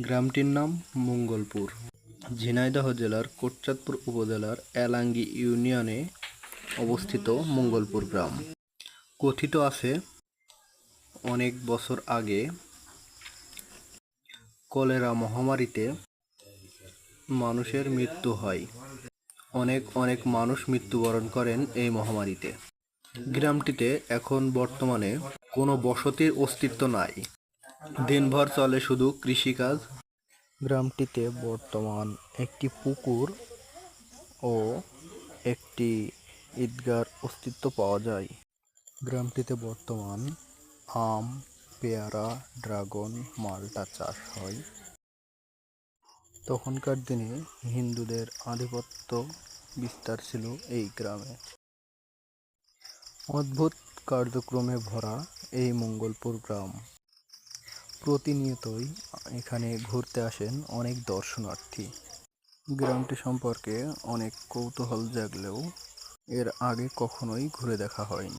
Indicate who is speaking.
Speaker 1: গ্রামটির নাম মঙ্গলপুর। ঝিনাইদহ জেলার কোটচাঁদপুর উপজেলার এলাঙ্গি ইউনিয়নে অবস্থিত মঙ্গলপুর গ্রাম। কথিত আছে, অনেক বছর আগে কলেরা মহামারীতে মানুষের মৃত্যু হয়। অনেক অনেক মানুষ মৃত্যুবরণ করেন এই মহামারীতে। গ্রামটিতে এখন বর্তমানে কোনো বসতির অস্তিত্ব নাই। দিনভর চলে শুধু কৃষিকাজ। গ্রামটিতে বর্তমান একটি পুকুর ও একটি ঈদগার অস্তিত্ব পাওয়া যায়। গ্রামটিতে বর্তমান আম, পেয়ারা, ড্রাগন, মালটা চাষ হয়। তখনকার দিনে হিন্দুদের আধিপত্য বিস্তার ছিল এই গ্রামে। অদ্ভুত কার্যক্রমে ভরা এই মঙ্গলপুর গ্রাম। প্রতিনিয়তই এখানে ঘুরতে আসেন অনেক দর্শনার্থী। গ্রামটি সম্পর্কে অনেক কৌতূহল জাগলেও এর আগে কখনোই ঘুরে দেখা হয়নি।